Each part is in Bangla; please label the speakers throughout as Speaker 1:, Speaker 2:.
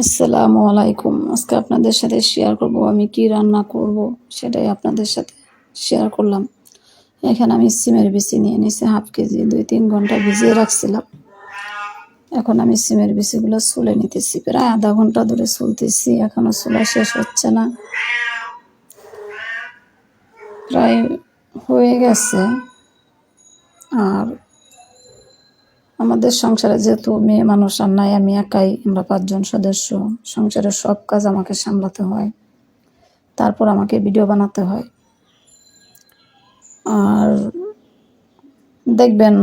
Speaker 1: আসসালামু আলাইকুম। আজকে আপনাদের সাথে শেয়ার করব, আমি কি রান্না করব সেটাই আপনাদের সাথে শেয়ার করলাম। এখানে আমি সিমের বিচি নিয়ে নিছি হাফ কেজি, দুই তিন ঘণ্টা ভিজিয়ে রাখছিলাম। এখন আমি সিমের বিচিগুলো সুলে নিতেছি, প্রায় আধা ঘণ্টা ধরে সুলতেছি এখনও সুলা শেষ হচ্ছে না। প্রায় হয়ে গেছে। আর আমাদের সংসারে যেহেতু মেয়ে মানুষ আর নাই, আমি একাই, আমরা পাঁচজন সদস্য, সংসারের সব কাজ আমাকে সামলাতে হয়। তারপর আমাকে ভিডিও বানাতে হয়। আর দেখবেন,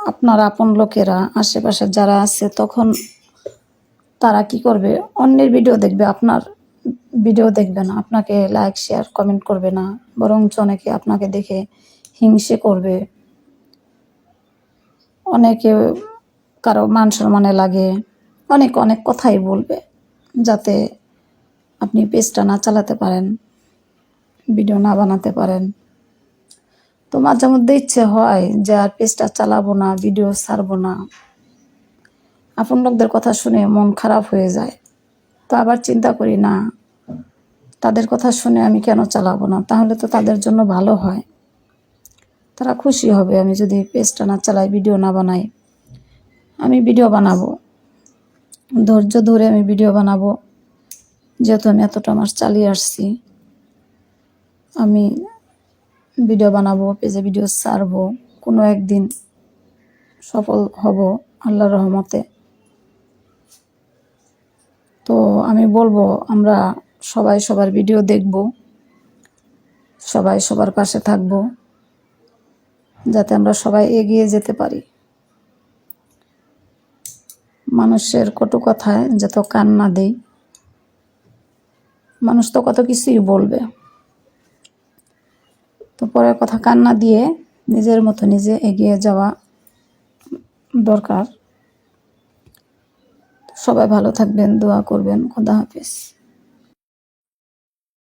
Speaker 1: আপনার আপন লোকেরা, আশেপাশে যারা আছে, তখন তারা কি করবে? অন্যের ভিডিও দেখবে, আপনার ভিডিও দেখবে না। আপনাকে লাইক শেয়ার কমেন্ট করবে না। বরঞ্চ অনেকে আপনাকে দেখে হিংসে করবে। অনেকে কারও মান সম্মানে লাগে, অনেক অনেক কথাই বলবে যাতে আপনি পেজটা না চালাতে পারেন, ভিডিও না বানাতে পারেন। তো মাঝে মধ্যে ইচ্ছে হয় যে আর পেজটা চালাবো না, ভিডিও ছাড়বো না। আপন লোকদের কথা শুনে মন খারাপ হয়ে যায়। তো আবার চিন্তা করি, না, তাদের কথা শুনে আমি কেন চালাবো না? তাহলে তো তাদের জন্য ভালো হয়। তারা খুশি হবে আমি যদি পেজটা না চালাই, ভিডিও না বানাই, আমি ভিডিও বানাবো। ধৈর্য ধরে আমি ভিডিও বানাবো, যেহেতু আমি এতটা মাস চালিয়ে আসছি। আমি ভিডিও বানাবো, পেজে ভিডিও ছাড়বো, কোনো একদিন সফল হব আল্লাহর রহমতে। তো আমি বলব, আমরা সবাই সবার ভিডিও দেখব, সবাই সবার পাশে থাকব। যাতে আমরা সবাই এগিয়ে যেতে পারি। মানুষের কটু কথায় যত কান না দেই, মানুষ তো কত কিছুই বলবে। তো পরের কথা কান না দিয়ে নিজের মতো নিজে এগিয়ে যাওয়া দরকার। সবাই ভালো থাকবেন, দোয়া করবেন। খোদা হাফিজ।